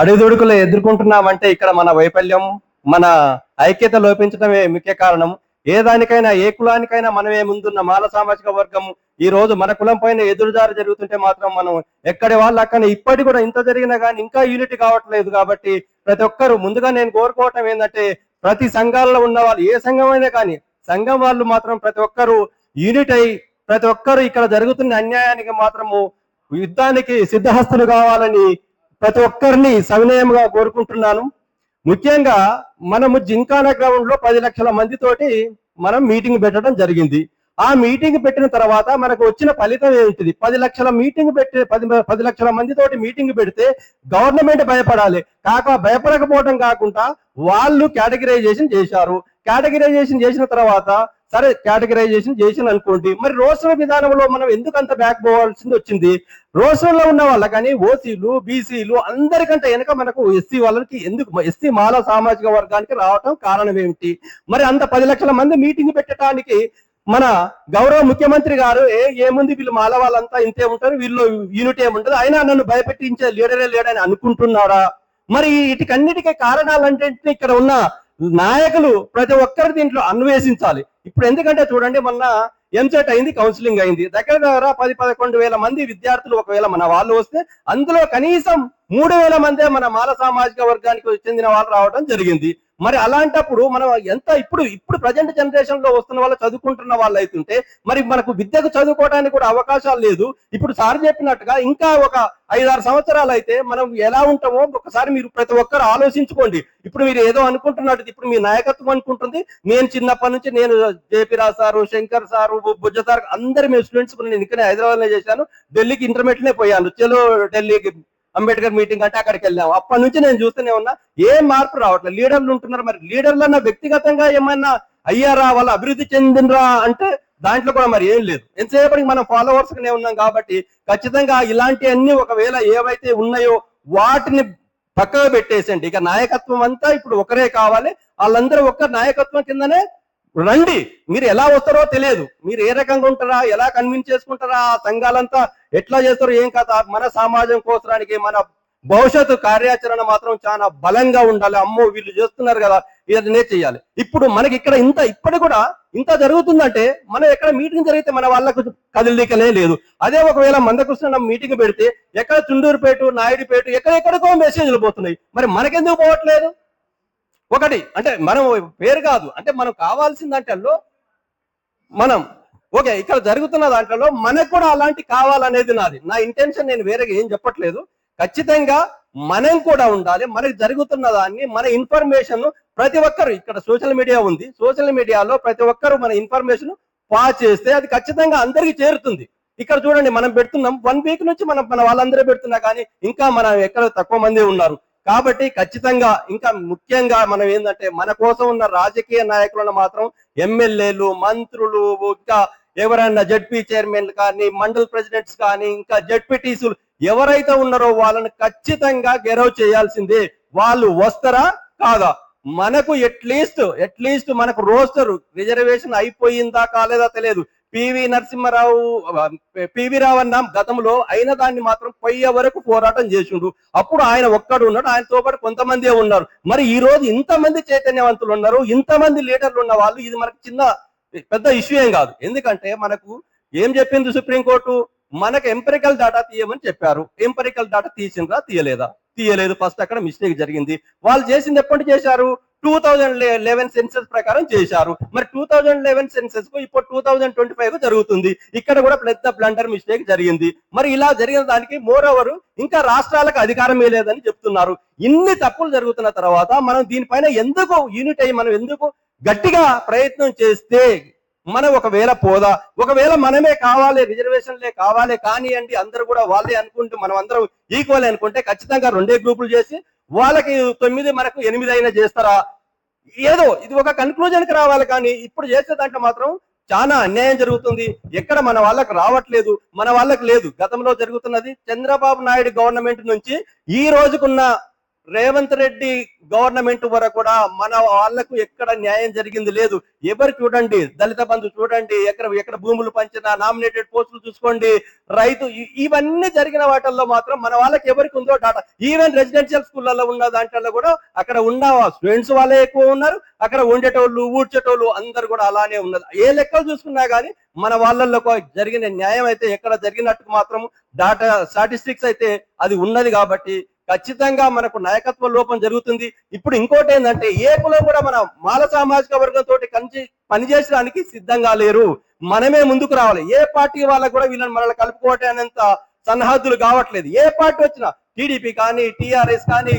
అడుగుదొడుకులు ఎదుర్కొంటున్నామంటే ఇక్కడ మన వైఫల్యం మన ఐక్యత లోపించడమే ముఖ్య కారణం. ఏ దానికైనా ఏ కులానికైనా మనమే ముందున్న మాల సామాజిక వర్గం. ఈ రోజు మన కులం పైన ఎదురుదారి జరుగుతుంటే మాత్రం మనం ఎక్కడి వాళ్ళు అక్కడ ఇప్పటి కూడా ఇంత జరిగినా కానీ ఇంకా యూనిట్ కావట్లేదు కాబట్టి ప్రతి ఒక్కరు ముందుగా నేను కోరుకోవటం ఏంటంటే ప్రతి సంఘాలలో ఉన్న వాళ్ళు ఏ సంఘమైనా కానీ సంఘం వాళ్ళు మాత్రం ప్రతి ఒక్కరు యూనిట్ అయి ప్రతి ఒక్కరు ఇక్కడ జరుగుతున్న అన్యాయానికి మాత్రము యుద్ధానికి సిద్ధహస్తులు కావాలని ప్రతి ఒక్కరిని సవినయంగా కోరుకుంటున్నాను. ముఖ్యంగా మనము జింకానా గ్రౌండ్లో పది లక్షల మందితోటి మనం మీటింగ్ పెట్టడం జరిగింది. ఆ మీటింగ్ పెట్టిన తర్వాత మనకు వచ్చిన ఫలితం ఏంటిది? పది లక్షల మీటింగ్ పెట్టి పది పది లక్షల మందితోటి మీటింగ్ పెడితే గవర్నమెంట్ భయపడాలి. కాక భయపడకపోవడం కాకుండా వాళ్ళు కేటగిరైజేషన్ చేశారు. కేటగిరైజేషన్ చేసిన తర్వాత సరే కేటగరైజేషన్ చేసిన అనుకోండి. మరి రోస్టర్ విధానంలో మనం ఎందుకు అంత బ్యాక్ పోవాల్సింది వచ్చింది? రోస్టర్లో ఉన్న వాళ్ళ కానీ ఓసీలు బీసీలు అందరికంటే వెనక మనకు ఎస్సీ వాళ్ళకి ఎందుకు? ఎస్సీ మాల సామాజిక వర్గానికి రావటం కారణం ఏమిటి? మరి అంత పది లక్షల మంది మీటింగ్ పెట్టడానికి మన గౌరవ ముఖ్యమంత్రి గారు ఏ ఏముంది? వీళ్ళు మాల వాళ్ళంతా ఇంతే ఉంటారు వీళ్ళు యూనిట్ ఏముంటది అయినా నన్ను భయపెట్టించే లీడరే లేడని అనుకుంటున్నారా మరి వీటికన్నిటికీ కారణాలంటే ఇక్కడ ఉన్న నాయకులు ప్రతి ఒక్కరి దీంట్లో అన్వేషించాలి. ఇప్పుడు ఎందుకంటే చూడండి మొన్న ఎంసెట్ అయింది కౌన్సిలింగ్ అయింది. దగ్గర దగ్గర పది పదకొండు వేల మంది విద్యార్థులు ఒకవేళ మన వాళ్ళు వస్తే అందులో కనీసం మూడు వేల మందే మన మాల సామాజిక వర్గానికి చెందిన వాళ్ళు రావడం జరిగింది. మరి అలాంటప్పుడు మనం ఎంత ఇప్పుడు ఇప్పుడు ప్రజెంట్ జనరేషన్లో వస్తున్న వాళ్ళు చదువుకుంటున్న వాళ్ళు అవుతుంటే మరి మనకు విద్యకు చదువుకోవడానికి కూడా అవకాశాలు లేదు. ఇప్పుడు సార్ చెప్పినట్టుగా ఇంకా ఒక ఐదారు సంవత్సరాలు అయితే మనం ఎలా ఉంటామో ఒకసారి మీరు ప్రతి ఒక్కరు ఆలోచించుకోండి. ఇప్పుడు మీరు ఏదో అనుకుంటున్నట్టు ఇప్పుడు మీ నాయకత్వం అనుకుంటుంది. నేను చిన్నప్పటి నుంచి నేను JP sir Shankar sir Bujja sir అందరు మేము స్టూడెంట్స్ నేను ఇక్కడ హైదరాబాద్లో చేశాను. ఢిల్లీకి ఇంటర్మీడియట్లే పోయాను. చెలో ఢిల్లీకి అంబేద్కర్ మీటింగ్ అంటే అక్కడికి వెళ్ళాము. అప్పటి నుంచి నేను చూస్తూనే ఉన్నా ఏ మార్పు రావట్లేదు. లీడర్లు ఉంటున్నారు మరి. లీడర్లు అన్న వ్యక్తిగతంగా ఏమన్నా అయ్యారా? వాళ్ళు అభివృద్ధి చెందినరా అంటే దాంట్లో కూడా మరి ఏం లేదు. ఎంతసేపటికి మనం ఫాలోవర్స్ నే ఉన్నాం కాబట్టి ఖచ్చితంగా ఇలాంటివన్నీ ఒకవేళ ఏవైతే ఉన్నాయో వాటిని పక్కకు పెట్టేసండి ఇక నాయకత్వం అంతా ఇప్పుడు ఒకరే కావాలి. వాళ్ళందరూ ఒక్క నాయకత్వం కిందనే రండి. మీరు ఎలా వస్తారో తెలియదు. మీరు ఏ రకంగా ఉంటారా ఎలా కన్విన్స్ చేసుకుంటారా ఆ సంఘాలంతా ఎట్లా చేస్తారో ఏం కథ మన సమాజం కోసరానికి మన భవిష్యత్తు కార్యాచరణ మాత్రం చాలా బలంగా ఉండాలి. అమ్మో వీళ్ళు చేస్తున్నారు కదా ఇదనే చేయాలి. ఇప్పుడు మనకి ఇక్కడ ఇంత ఇప్పటి కూడా ఇంత జరుగుతుందంటే మనం ఎక్కడ మీటింగ్ జరిగితే మన వాళ్ళకు కదిలికనే లేదు. అదే ఒకవేళ మందకృష్ణ మీటింగ్ పెడితే ఎక్కడ చుండూరుపేట నాయుడుపేట ఎక్కడెక్కడికో మెసేజ్లు పోతున్నాయి. మరి మనకెందుకు పోవట్లేదు? ఒకటి అంటే మనం పేరు కాదు అంటే మనం కావాల్సిన దాంట్లో మనం ఓకే ఇక్కడ జరుగుతున్న దాంట్లో మనకు కూడా అలాంటి కావాలనేది నాది. నా ఇంటెన్షన్ నేను వేరేగా ఏం చెప్పట్లేదు. ఖచ్చితంగా మనం కూడా ఉండాలి మనకి జరుగుతున్న దాన్ని మన ఇన్ఫర్మేషన్ ప్రతి ఒక్కరు ఇక్కడ సోషల్ మీడియా ఉంది. సోషల్ మీడియాలో ప్రతి ఒక్కరు మన ఇన్ఫర్మేషన్ పాస్ చేస్తే అది ఖచ్చితంగా అందరికీ చేరుతుంది. ఇక్కడ చూడండి మనం పెడుతున్నాం. వన్ వీక్ నుంచి మనం మన వాళ్ళందరూ పెడుతున్నా కానీ ఇంకా మనం ఎక్కడ తక్కువ మంది ఉన్నారు. కాబట్టి ఖచ్చితంగా ఇంకా ముఖ్యంగా మనం ఏంటంటే మన కోసం ఉన్న రాజకీయ నాయకులను మాత్రం ఎమ్మెల్యేలు మంత్రులు ఇంకా ఎవరైనా జడ్పీ చైర్మన్ కానీ మండల్ ప్రెసిడెంట్స్ కానీ ఇంకా జడ్పీటీసులు ఎవరైతే ఉన్నారో వాళ్ళని ఖచ్చితంగా గెరవ్ చేయాల్సిందే. వాళ్ళు వస్తారా? కాదా? మనకు ఎట్లీస్ట్ ఎట్లీస్ట్ మనకు రోస్టర్ రిజర్వేషన్ అయిపోయిందా? కాలేదా? తెలియదు. పివి నరసింహారావు పివి రావు అన్న గతంలో అయిన దాన్ని మాత్రం పోయే వరకు పోరాటం చేసిండు. అప్పుడు ఆయన ఒక్కడు ఉన్నాడు ఆయనతో పాటు కొంతమంది ఉన్నారు. మరి ఈ రోజు ఇంతమంది చైతన్యవంతులు ఉన్నారు ఇంతమంది లీడర్లు ఉన్న వాళ్ళు ఇది మనకు చిన్న పెద్ద ఇష్యూ ఏం కాదు. ఎందుకంటే మనకు ఏం చెప్పింది సుప్రీంకోర్టు? మనకు ఎంపరికల్ డేటా తీయమని చెప్పారు. ఎంపెరికల్ డాటా తీసిండ్రా తీయలేదా? తీయలేదు. ఫస్ట్ అక్కడ మిస్టేక్ జరిగింది. వాళ్ళు చేసింది ఎప్పటి చేశారు? టూ థౌజండ్ లెవెన్ సెన్సెస్ ప్రకారం చేశారు. మరి టూ థౌజండ్ లెవెన్ సెన్సెస్కు ఇప్పుడు టూ థౌజండ్ ట్వంటీ ఫైవ్ జరుగుతుంది. ఇక్కడ కూడా పెద్ద బ్లండర్ మిస్టేక్ జరిగింది. మరి ఇలా జరిగిన దానికి మోర్ ఓవర్ ఇంకా రాష్ట్రాలకు అధికారం లేదని చెప్తున్నారు. ఇన్ని తప్పులు జరుగుతున్న తర్వాత మనం దీనిపైన ఎందుకు యూనిట్ అయ్యి మనం ఎందుకు గట్టిగా ప్రయత్నం చేస్తే మనం ఒకవేళ పోదా ఒకవేళ మనమే కావాలి రిజర్వేషన్లే కావాలి కానివ్వండి అందరూ కూడా వాళ్ళే అనుకుంటూ మనం అందరం ఈక్వల్ అనుకుంటే ఖచ్చితంగా రెండే గ్రూపులు చేసి వాళ్ళకి తొమ్మిది మనకు ఎనిమిది అయినా చేస్తారా? ఏదో ఇది ఒక కన్క్లూజన్కి రావాలి కానీ ఇప్పుడు చేసే దాంట్లో మాత్రం చాలా అన్యాయం జరుగుతుంది. ఎక్కడ మన వాళ్ళకి రావట్లేదు మన వాళ్ళకి లేదు. గతంలో జరుగుతున్నది చంద్రబాబు నాయుడు గవర్నమెంట్ నుంచి ఈ రోజుకున్న రేవంత్ రెడ్డి గవర్నమెంట్ వరకు కూడా మన వాళ్ళకు ఎక్కడ న్యాయం జరిగింది లేదు. ఎవరు చూడండి దళిత బంధు చూడండి ఎక్కడ ఎక్కడ భూములు పంచిన నామినేటెడ్ పోస్టులు చూసుకోండి రైతు ఇవన్నీ జరిగిన వాటిల్లో మాత్రం మన వాళ్ళకి ఎవరికి ఉందో డాటా. ఈవెన్ రెసిడెన్షియల్ స్కూళ్ళలో ఉన్న దాంట్లో కూడా అక్కడ ఉన్న స్టూడెంట్స్ వాళ్ళే ఎక్కువ ఉన్నారు. అక్కడ ఉండేటోళ్ళు ఊడ్చేటోళ్ళు అందరు కూడా అలానే ఉన్నది ఏ లెక్కలు చూసుకున్నా కానీ మన వాళ్ళల్లో జరిగిన న్యాయం అయితే ఎక్కడ జరిగినట్టు మాత్రం డాటా స్టాటిస్టిక్స్ అయితే అది ఉన్నది కాబట్టి ఖచ్చితంగా మనకు నాయకత్వ లోపం జరుగుతుంది. ఇప్పుడు ఇంకోటి ఏంటంటే ఏ కూడా మన మాల సామాజిక వర్గం తోటి కంచి పనిచేసడానికి సిద్ధంగా లేరు. మనమే ముందుకు రావాలి. ఏ పార్టీ వాళ్ళకు కూడా వీళ్ళని మనల్ని కలుపుకోవటం అనేంత సన్నహద్దులు కావట్లేదు. ఏ పార్టీ వచ్చినా టీడీపీ కానీ టిఆర్ఎస్ కానీ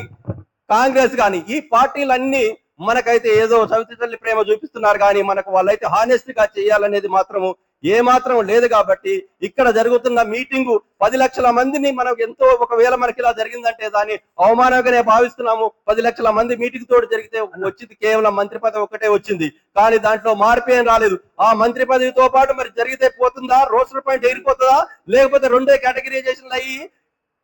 కాంగ్రెస్ కానీ ఈ పార్టీలన్నీ మనకైతే ఏదో సవితి తల్లి ప్రేమ చూపిస్తున్నారు కానీ మనకు వాళ్ళైతే హానెస్ట్గా చేయాలనేది మాత్రము ఏ మాత్రం లేదు కాబట్టి ఇక్కడ జరుగుతున్న మీటింగ్ పది లక్షల మందిని మనకు ఎంతో ఒకవేళ మనకి ఇలా జరిగిందంటే దాన్ని అవమానంగానే భావిస్తున్నాము. పది లక్షల మంది మీటింగ్ తోటి జరిగితే వచ్చింది కేవలం మంత్రి పదవి ఒకటే వచ్చింది. కానీ దాంట్లో మార్పు ఏం రాలేదు. ఆ మంత్రి పదవితో పాటు మరి జరిగితే పోతుందా? రోస్టర్ పాయింట్ ఎగిరిపోతుందా లేకపోతే రెండే కేటగిరైజేషన్లు అయ్యి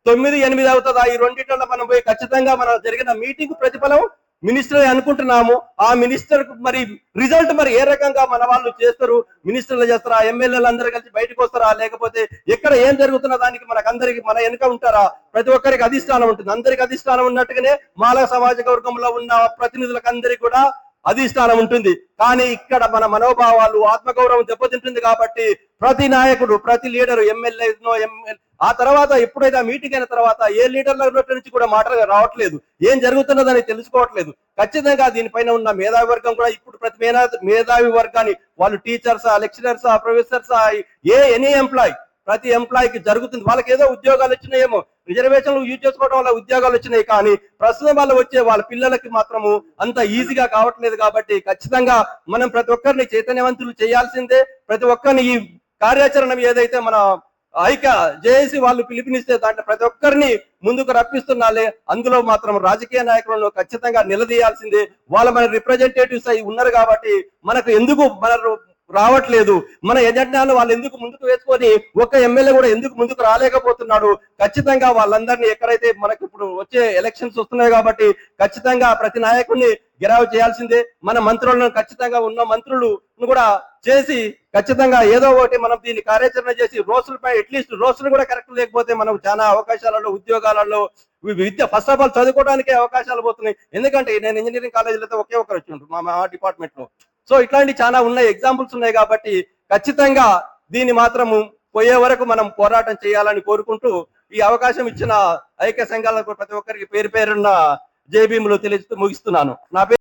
తొమ్మిది ఎనిమిది అవుతుందా? ఈ రెండింటిలో మనం పోయి ఖచ్చితంగా మనం జరిగిన మీటింగ్ ప్రతిఫలం మినిస్టర్ అనుకుంటున్నాము. ఆ మినిస్టర్ మరి రిజల్ట్ మరి ఏ రకంగా మన వాళ్ళు చేస్తారు? మినిస్టర్లు చేస్తారా? ఎమ్మెల్యేలు అందరూ కలిసి బయటకు వస్తారా? లేకపోతే ఎక్కడ ఏం జరుగుతున్న దానికి మనకు అందరికి మన వెనుక ఉంటారా? ప్రతి ఒక్కరికి అధిష్టానం ఉంటుంది. అందరికి అధిష్టానం ఉన్నట్టుగానే మాల సామాజిక వర్గంలో ఉన్న ప్రతినిధులకు అందరికి కూడా అధిష్టానం ఉంటుంది. కానీ ఇక్కడ మన మనోభావాలు ఆత్మగౌరవం దెబ్బతింటుంది కాబట్టి ప్రతి నాయకుడు ప్రతి లీడర్ ఎమ్మెల్యేనో ఎమ్మెల్యే ఆ తర్వాత ఎప్పుడైతే ఆ మీటింగ్ అయిన తర్వాత ఏ లీడర్ల నుంచి కూడా మాటలు రావట్లేదు ఏం జరుగుతున్నదని తెలుసుకోవట్లేదు. ఖచ్చితంగా దీనిపైన ఉన్న మేధావి వర్గం కూడా ఇప్పుడు ప్రతి మేధా మేధావి వర్గాన్ని వాళ్ళు టీచర్సా లెక్చరర్సా ప్రొఫెసర్సా ఏ ఎనీ ఎంప్లాయ్ ప్రతి ఎంప్లాయీకి జరుగుతుంది. వాళ్ళకి ఏదో ఉద్యోగాలు వచ్చినాయేమో రిజర్వేషన్లు యూజ్ చేసుకోవడం వల్ల ఉద్యోగాలు వచ్చినాయి కానీ ప్రస్తుతం వాళ్ళు వచ్చే వాళ్ళ పిల్లలకి మాత్రము అంత ఈజీగా కావట్లేదు కాబట్టి ఖచ్చితంగా మనం ప్రతి ఒక్కరిని చైతన్యవంతులు చేయాల్సిందే. ప్రతి ఒక్కరిని ఈ కార్యాచరణ ఏదైతే మన ఐక్య జేఏసీ వాళ్ళు పిలుపునిస్తే దాంట్లో ప్రతి ఒక్కరిని ముందుకు రప్పిస్తున్నాలే. అందులో మాత్రం రాజకీయ నాయకులను ఖచ్చితంగా నిలదీయాల్సిందే. వాళ్ళ మన రిప్రజెంటేటివ్స్ అయి ఉన్నారు కాబట్టి మనకు ఎందుకు మన రావట్లేదు. మన ఎజెండాను వాళ్ళు ఎందుకు ముందుకు వేసుకొని ఒక్క ఎమ్మెల్యే కూడా ఎందుకు ముందుకు రాలేకపోతున్నాడు? ఖచ్చితంగా వాళ్ళందరినీ ఎక్కడైతే మనకి ఇప్పుడు వచ్చే ఎలక్షన్స్ వస్తున్నాయి కాబట్టి ఖచ్చితంగా ప్రతి నాయకుడిని గిరావు చేయాల్సిందే. మన మంత్రులను ఖచ్చితంగా ఉన్న మంత్రులు కూడా చేసి ఖచ్చితంగా ఏదో ఒకటి మనం దీన్ని కార్యాచరణ చేసి రోజులపై అట్లీస్ట్ రోజులు కూడా కరెక్ట్ లేకపోతే మనం చాలా అవకాశాలలో ఉద్యోగాలలో విద్య ఫస్ట్ ఆఫ్ ఆల్ చదువుకోవడానికే అవకాశాలు పోతున్నాయి. ఎందుకంటే నేను ఇంజనీరింగ్ కాలేజీలతో ఒకే ఒకరు వచ్చి ఉంటారు మా మా డిపార్ట్మెంట్లో. సో ఇట్లాంటి చాలా ఉన్నాయి ఎగ్జాంపుల్స్ ఉన్నాయి కాబట్టి ఖచ్చితంగా దీన్ని మాత్రము పోయే వరకు మనం పోరాటం చేయాలని కోరుకుంటూ ఈ అవకాశం ఇచ్చిన ఐక్య సంఘాలకు ప్రతి ఒక్కరికి పేరు పేరున్న జేబీములు తెలియజేస్తూ ముగిస్తున్నాను. నా పేరు